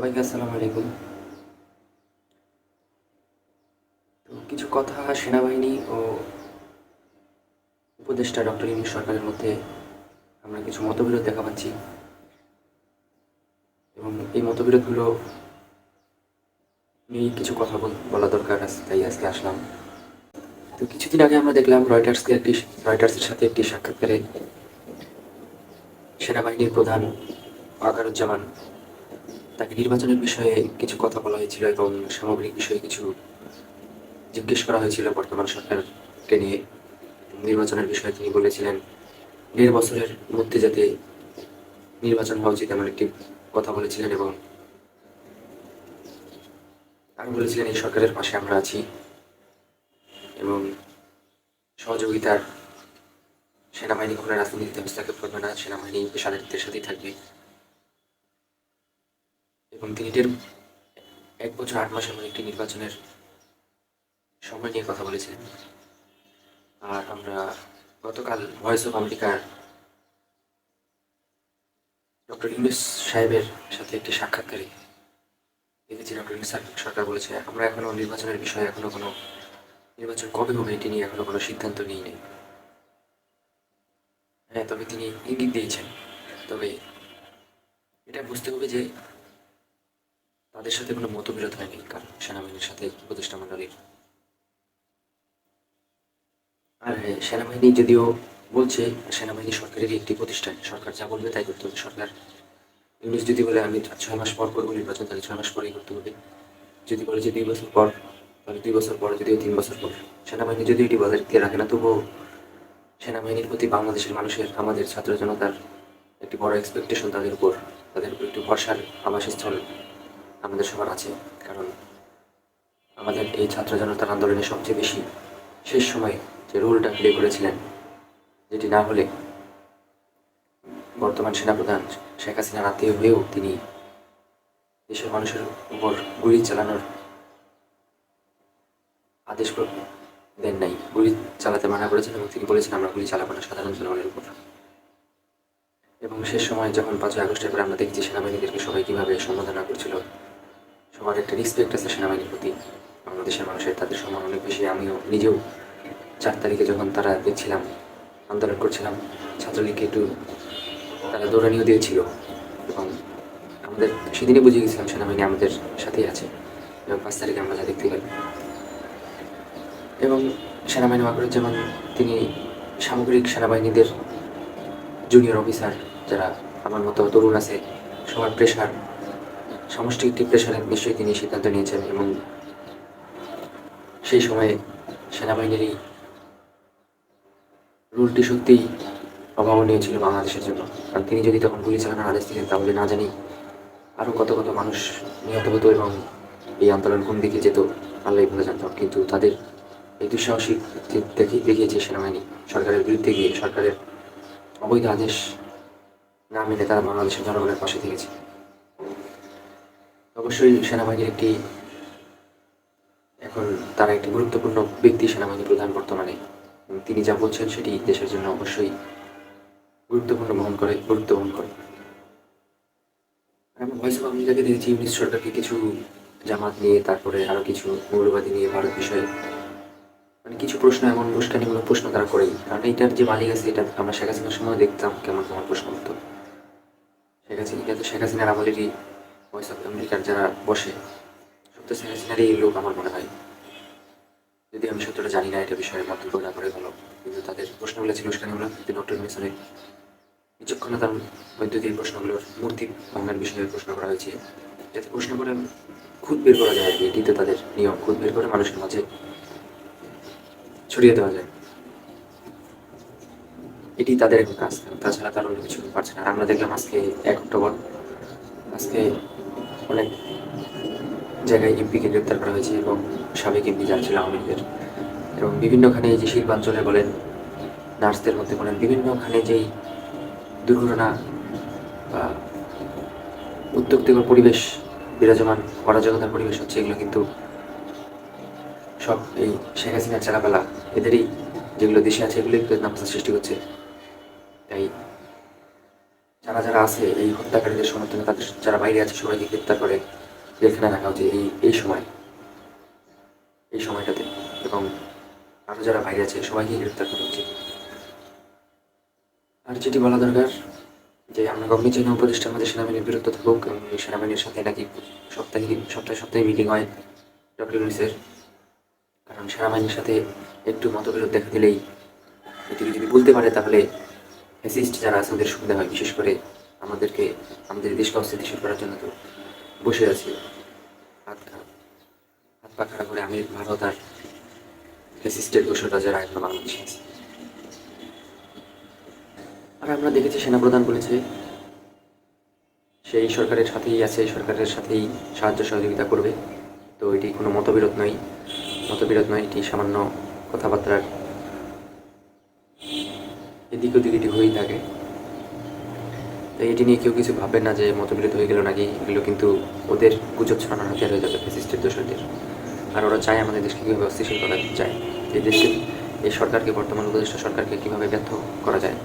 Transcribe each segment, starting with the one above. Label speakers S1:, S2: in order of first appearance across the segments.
S1: সবাইকে আসসালামু আলাইকুম। তো কিছু কথা সেনাবাহিনী ও উপদেষ্টা ডক্টর ইউনুস সরকারের মধ্যে আমরা কিছু মতবিরোধ দেখা পাচ্ছি। এবং এই মতবিরোধগুলো নিয়ে কিছু কথা বলা দরকার আছে তাই আজকে আসলাম। তো কিছুদিন আগে আমরা দেখলাম রয়টার্সকে একটি রয়টার্সের সাথে একটি সাক্ষাৎকারে সেনাবাহিনীর প্রধান আকারুজ্জামান তাকে নির্বাচনের বিষয়ে কিছু কথা বলা হয়েছিল এবং সামগ্রিক বিষয়ে কিছু জিজ্ঞেস করা হয়েছিল বর্তমান সরকারকে নিয়ে। নির্বাচনের বিষয়ে তিনি বলেছিলেন, দেড় বছরের মধ্যে যাতে নির্বাচন হওয়া উচিত এমন একটি কথা বলেছিলেন এবং আমি বলেছিলেন, এই সরকারের পাশে আমরা আছি এবং সহযোগিতার সেনাবাহিনী কখনো রাজনীতিতে হস্তক্ষেপ করবে না, সেনাবাহিনী পেশাদারিত্বের সাথেই থাকবে। দেড় এক বছর আট মাসের এমন একটি নির্বাচনের সময় নিয়ে কথা বলেছিলেন। আর আমরা গতকাল ভয়েস অফ আমেরিকার ডক্টর ইউনুস সাহেবের সাথে একটি সাক্ষাৎকারে দেখেছি, ডক্টর ইউনুস সরকার বলেছে, আমরা এখনও নির্বাচনের বিষয়ে এখনও কোনো নির্বাচন কবে হবে এটি নিয়ে এখনও কোনো সিদ্ধান্ত নিই নেই। হ্যাঁ তবে তিনি ইঙ্গিত দিয়েছেন। তবে এটা বুঝতে হবে যে তাদের সাথে কোনো মতবিরোধ হয়নি, কারণ সেনাবাহিনীর সাথে উপদেষ্টা মণ্ডলীর। আর সেনাবাহিনী যদিও বলছে সেনাবাহিনী সরকারেরই একটি প্রতিষ্ঠান, সরকার যা বলবে তাই করতে হবে। সরকার ইংলিশ যদি বলে আমি ছয় মাস পর করব নির্বাচন, তাহলে ছয় মাস পরেই করতে হবে। যদি বলে যে দুই বছর পর, তাহলে দুই বছর পর যদিও তিন বছর পর। সেনাবাহিনী যদি এটি বজায় রাখতে রাখে না, তবুও সেনাবাহিনীর প্রতি বাংলাদেশের মানুষের, আমাদের ছাত্র জনতার একটি বড় এক্সপেকটেশন তাদের উপর তাদের উপর একটি ভরসার আবাসস্থল আমাদের সবার আছে, কারণ আমাদের এই ছাত্র জনতার আন্দোলনে সবচেয়ে বেশি শেষ সময়ে যে রোলটা প্লে করেছিলেন, যেটি না হলে বর্তমান সেনাপ্রধান শেখ হাসিনার আত্মীয় হয়েও তিনি দেশের মানুষের উপর গুলি চালানোর আদেশ দেন নাই। গুলি চালাতে মানা করেছেন এবং তিনি বলেছেন, আমরা গুলি চালাবো না সাধারণ জনগণের উপর। এবং শেষ সময় যখন পাঁচই আগস্টের পরে আমরা দেখছি সেনাবাহিনীদেরকে সবাই কীভাবে সম্বোধনা করছিল সবার একটা রেসপেক্ট আছে সেনাবাহিনীর প্রতি। বাংলাদেশের মানুষের তাদের সম্মান অনেক বেশি। আমিও নিজেও চার তারিখে যখন তারা দেখছিলাম, আন্দোলন করছিলাম, ছাত্রলীগকে একটু তারা দৌড়ানিও দিয়েছিল। এবং আমাদের সেদিনই বুঝে গেছিলাম সেনাবাহিনী আমাদের সাথেই আছে। এবং পাঁচ তারিখে আমরা যা দেখতে পাই। এবং সেনাবাহিনী যেমন তিনি সামগ্রিক সেনাবাহিনীদের জুনিয়র অফিসার যারা আমার মতো তরুণ আছে, সবার প্রেশার সমষ্টি একটি প্রেশারের নিশ্চয়ই তিনি সিদ্ধান্ত নিয়েছেন এবং সেই সময়ে সেনাবাহিনীর এই রুলটি সত্যিই অভাবনীয় ছিল বাংলাদেশের জন্য। কারণ তিনি যদি তখন গুলি চালানোর আদেশ দিতেন, তাহলে না জানি আরও কত কত মানুষ নিহত হতো এবং এই আন্দোলন কোন দিকে যেত আল্লাহ ভালো জানতাম কিন্তু তাদের এই দুঃসাহসিক দেখে দেখিয়েছে সেনাবাহিনী। সরকারের বিরুদ্ধে গিয়ে সরকারের অবৈধ আদেশ না মেনে তারা বাংলাদেশের জনগণের পাশে থেকেছে। অবশ্যই সেনাবাহিনীর একটি এখন তারা একটি গুরুত্বপূর্ণ ব্যক্তি সেনাবাহিনী প্রধান বর্তমানে। তিনি যা বলছেন সেটি দেশের জন্য অবশ্যই গুরুত্বপূর্ণ বহন করে, গুরুত্ব বহন করে। আমি ভয়েস অফ আমেরিকাকে দেখেছি ইউনিস সরকারকে কিছু জামাত নিয়ে, তারপরে আরও কিছু মৌলবাদী নিয়ে ভারত বিষয়ে মানে কিছু প্রশ্ন এমন উস্কানিমূলক প্রশ্ন তারা করেই। কারণ এইটার যে মালিক আছে, এটা আমরা শেখ হাসিনার সময় দেখতাম কেমন কেমন প্রশ্ন করতো। শেখ হাসিনা এটা তো শেখ হাসিনার আমলেরই ভয়েস অফ আমেরিকার যারা বসে তো শেখ লোক আমার মনে হয়। যদি আমি সত্যটা জানি না, এটা বিষয়ে মন্তব্য না করে ভালো। কিন্তু তাদের প্রশ্নগুলো ছিল উস্কানিমূলক কিন্তু ডক্টর মিশনের বিচক্ষণতার মধ্য দিয়ে প্রশ্নগুলোর মূর্তি ভাঙার বিষয়ে প্রশ্ন করা হয়েছে। যাতে প্রশ্ন করে খুদ বের করা যায় আর কি এটি তো তাদের নিয়ম। খুদ বের করে মানুষের মাঝে ছড়িয়ে দেওয়া যায়। এটি তাদের এখন কাজ। তাছাড়া তার অন্য কিছু পারছে না। আমরা দেখলাম আজকে এক অক্টোবর। আজকে অনেক জায়গায় এমপিকে গ্রেপ্তার করা হয়েছে এবং সাবেক এমপি যারা ছিল আওয়ামী লীগের। এবং বিভিন্নখানে এই যে শিল্পাঞ্চলে বলেন, নার্সদের মধ্যে বলেন, বিভিন্নখানে যেই দুর্ঘটনা বা উদ্যোক্তিকর পরিবেশ বিরাজমান অরাজকতার পরিবেশ হচ্ছে, এগুলো কিন্তু সব এই শেখ হাসিনার চালাপালা, এদেরই যেগুলো দেশে আছে, এগুলোই নামতা সৃষ্টি করছে। তাই আছে এই হত্যাকারীদের সমর্থনে তাদের যারা বাইরে আছে সবাইকে গ্রেপ্তার করে জেলখানে রাখা উচিত এই এই সময়। এই সময়টাতে। এবং আরও যারা বাইরে আছে সবাইকে গ্রেপ্তার করা উচিত আর যেটি বলা দরকার, যে আমরা গভর্নমেন্ট চাই না উপদেষ্টা আমাদের সেনাবাহিনীর বিরুদ্ধ থাকুক এবং সেনাবাহিনীর সাথে নাকি সপ্তাহে সপ্তাহে সপ্তাহে মিটিং হয় ডক্টর ইউনিসের। কারণ সেনাবাহিনীর সাথে একটু মতবিরোধ দেখা দিলেই এটিকে যদি বলতে পারে তাহলে ফ্যাসিস্ট যারা আছে ওদের সুবিধা হয়, বিশেষ করে আমাদেরকে, আমাদের দেশকে অস্থিতিশীল করার জন্য তো বসে আছে। হাত খা- হাত পা খাড়া করে আমি ভারত আর ফ্যাসিস্টের দোষরা যারা এখন বাংলাদেশে আছে। আর আমরা দেখেছি সেনাপ্রধান বলেছে, সেই সরকারের সাথেই আছে সরকারের সাথেই সাহায্য সহযোগিতা করবে। তো এটি কোনো মতবিরোধ নয়। মতবিরোধ নয়, এটি সামান্য কথাবার্তার এদিক ওদিক এটি হয়েই থাকে। এটি নিয়ে কেউ কিছু ভাববে না যে মতবিরোধ হয়ে গেল নাকি? এগুলো কিন্তু ওদের গুজব ছড়ানোর হাতিয়ার হয়ে যাবে ফেসিস্টের দোষরদের আর ওরা চায় আমাদের দেশকে কীভাবে অস্থিতিশীল করা যায়? এই দেশকে, এই সরকারকে, বর্তমান উপদেষ্টা সরকারকে কীভাবে ব্যর্থ করা যায়?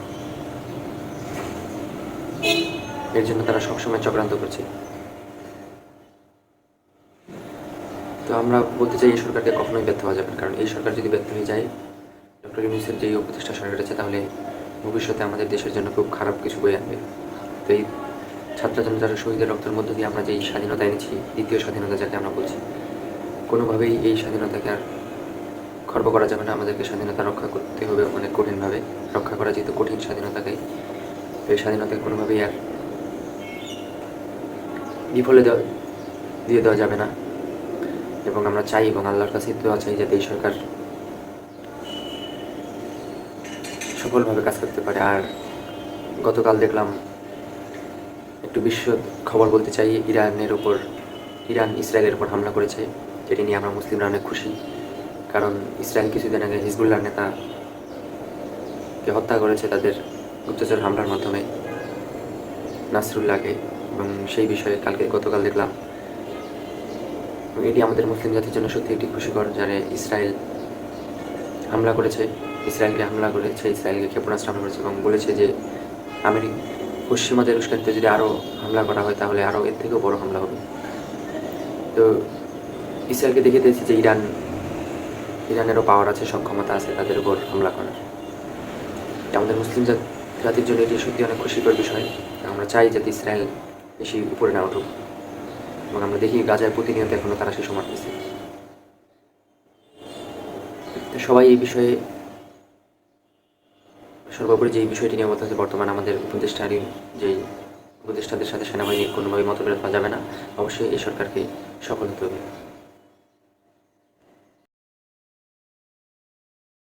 S1: এর জন্য তারা সবসময় চক্রান্ত করছে। তো আমরা বলতে চাই এই সরকারকে কখনোই ব্যর্থ হওয়া যাবে কারণ এই সরকার যদি ব্যর্থ হয়ে যায়, ডক্টর ইউনিসের যে উপদেষ্টা সরকার আছে তাহলে ভবিষ্যতে আমাদের দেশের জন্য খুব খারাপ কিছু বয়ে আনবে। তো এই ছাত্র জনতার শহীদের রক্তের মধ্য দিয়ে আমরা যে এই স্বাধীনতা এনেছি, দ্বিতীয় স্বাধীনতা যাকে আমরা বলছি, কোনোভাবেই এই স্বাধীনতাকে আর খর্ব করা যাবে না। আমাদেরকে স্বাধীনতা রক্ষা করতে হবে অনেক কঠিনভাবে। রক্ষা করা যেহেতু কঠিন স্বাধীনতাকে এই স্বাধীনতাকে কোনোভাবেই আর বিফলে দেওয়া, দিয়ে দেওয়া যাবে না। এবং আমরা চাই এবং আল্লাহর কাছে দোয়া চাই যাতে এই সরকার সফলভাবে কাজ করতে পারে। আর গতকাল দেখলাম একটু বিশ্ব খবর বলতে চাই। ইরানের ওপর, ইরান, ইসরায়েলের উপর হামলা করেছে, যেটি নিয়ে আমরা মুসলিমরা অনেক খুশি। কারণ ইসরায়েল কিছুদিন আগে হিজবুল্লাহ নেতা কে হত্যা করেছে তাদের গুপ্তচর হামলার মাধ্যমে নাসরুল্লাহকে এবং সেই বিষয়ে কালকে গতকাল দেখলাম। এটি আমাদের মুসলিম জাতির জন্য সত্যি একটি খুশিকর, যারা ইসরায়েল হামলা করেছে, ইসরায়েলকে হামলা করেছে, ইসরায়েলকে ক্ষেপণাস্ত্র হামলা করেছে এবং বলেছে যে আমেরিক পশ্চিমাদের উস্কানিতে যদি আরও হামলা করা হয়, তাহলে আরও এর থেকেও বড় হামলা হবে। তো ইসরায়েলকে দেখে দিয়েছে যে ইরান, ইরানেরও পাওয়ার আছে সক্ষমতা আছে, তাদের উপর হামলা করার। আমাদের মুসলিম জাত- জাতির জন্য এটি সত্যি অনেক খুশিকর বিষয়। আমরা চাই যাতে ইসরায়েল বেশি উপরে না উঠুক। এবং আমরা দেখি গাজায় প্রতিনিয়ত এখনও তারা সে মারতেছে তো সবাই এই বিষয়ে সর্বোপরি যে বিষয়টি নিয়ে আমাদের বর্তমান আমাদের উপদেষ্টারই যে উপদেষ্টাদের সাথে সেনাবাহিনীর কোনোভাবে মতবিরোধ পাওয়া যাবে না। অবশ্যই এই সরকারকে সফল হতে হবে।